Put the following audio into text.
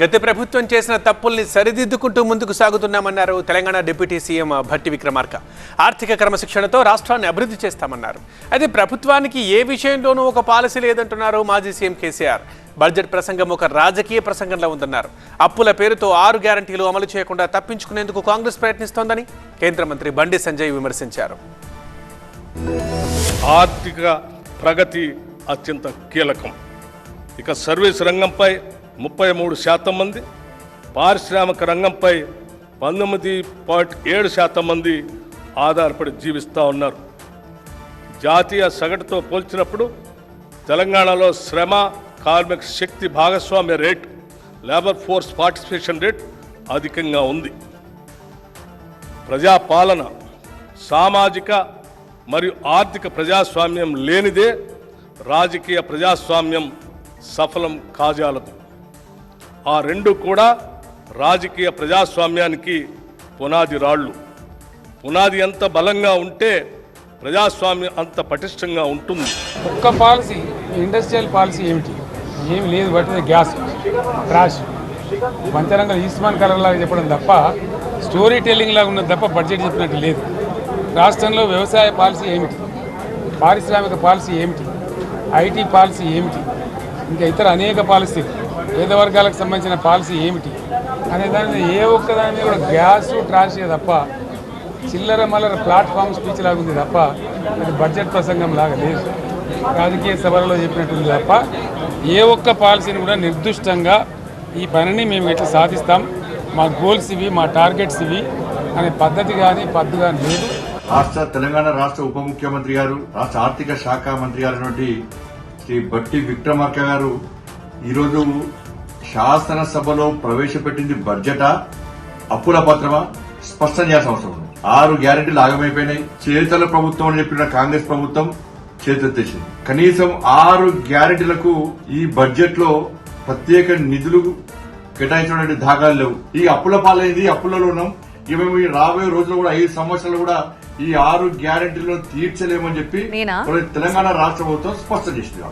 గత ప్రభుత్వం చేసిన తప్పుల్ని సరిదిద్దుకుంటూ ముందుకు సాగుతున్నామన్నారు తెలంగాణ డిప్యూటీ సీఎం భట్టి విక్రమార్క. ఆర్థిక క్రమశిక్షణతో రాష్ట్రాన్ని అభివృద్ధి చేస్తామన్నారు. అయితే ప్రభుత్వానికి ఏ విషయంలోనూ ఒక పాలసీ లేదంటున్నారు మాజీ సీఎం కేసీఆర్. బడ్జెట్ ప్రసంగం ఒక రాజకీయ ప్రసంగంలో ఉందన్నారు. అప్పుల పేరుతో ఆరు గ్యారంటీలు అమలు చేయకుండా తప్పించుకునేందుకు కాంగ్రెస్ ప్రయత్నిస్తోందని కేంద్ర మంత్రి బండి సంజయ్ విమర్శించారు. ఆర్థిక ప్రగతి అత్యంత కీలకం. ఇక సర్వీస్ రంగంపై ముప్పై మూడు శాతం మంది. పారిశ్రామిక రంగంపై పంతొమ్మిది పాయింట్ ఏడు శాతం మంది ఆధారపడి జీవిస్తూ ఉన్నారు. జాతీయ సగటుతో పోల్చినప్పుడు తెలంగాణలో శ్రమ కార్మిక శక్తి భాగస్వామ్య rate labour force participation rate అధికంగా ఉంది. ప్రజాపాలన సామాజిక మరియు ఆర్థిక ప్రజాస్వామ్యం లేనిదే రాజకీయ ప్రజాస్వామ్యం సఫలం కాజాలదు. ఆ రెండు కూడా రాజకీయ ప్రజాస్వామ్యానికి పునాది రాళ్ళు. పునాది ఎంత బలంగా ఉంటే ప్రజాస్వామ్యం అంత పటిష్టంగా ఉంటుంది. ఒక్క పాలసీ ఇండస్ట్రియల్ పాలసీ ఏమిటి? ఏమి లేదు పట్టింది గ్యాస్ ట్రాష్ పంచరంగం ఈస్మాన్ కలర్ లాగా చెప్పడం తప్ప స్టోరీ టెల్లింగ్ లాగా ఉన్నది తప్ప బడ్జెట్ చెప్పినట్టు లేదు. రాష్ట్రంలో వ్యవసాయ పాలసీ ఏమిటి? పారిశ్రామిక పాలసీ ఏమిటి? ఐటీ పాలసీ ఏమిటి? ఇంకా ఇతర అనేక పాలసీలు. పేద వర్గాలకు సంబంధించిన పాలసీ ఏమిటి? అనే దాని మీద ఏ ఒక్క దాని మీద కూడా గ్యాస్ ట్రాష్ తప్ప చిల్లర మల్లర ప్లాట్ఫామ్ స్పీచ్ లాగా ఉంది తప్ప అది బడ్జెట్ ప్రసంగం లాగా లేదు. రాజకీయ సభలలో చెప్పినట్టుంది తప్ప ఏ ఒక్క పాలసీని కూడా నిర్దిష్టంగా ఈ పనిని మేము ఎట్లా సాధిస్తాం. మా గోల్స్ ఇవి మా టార్గెట్స్ ఇవి అనే పద్ధతి కానీ పద్ధతి కానీ లేదు. రాష్ట్ర తెలంగాణ రాష్ట్ర ఉప ముఖ్యమంత్రి గారు రాష్ట్ర ఆర్థిక శాఖ మంత్రి గారు శ్రీ బట్టి విక్రమార్క గారు ఈరోజు శాసనసభలో ప్రవేశపెట్టింది బడ్జెటా అప్పుల పత్రమా స్పష్టం చేయాల్సిన అవసరం ఉంది. ఆరు గ్యారెంటీలు ఆగమైపోయినాయి. చేతల ప్రభుత్వం అని చెప్పిన కాంగ్రెస్ ప్రభుత్వం చేతెత్తేసింది. కనీసం ఆరు గ్యారెంటీలకు ఈ బడ్జెట్లో ప్రత్యేక నిధులు కేటాయించినటువంటి దాఖలు లేవు. ఈ అప్పుల పాలైంది అప్పులలో ఉన్నాం ఇక మేము ఈ రాబోయే రోజుల్లో కూడా ఐదు సంవత్సరాలు కూడా ఈ ఆరు గ్యారెంటీలను తీర్చలేమని చెప్పి తెలంగాణ రాష్ట్ర ప్రభుత్వం స్పష్టం చేసింది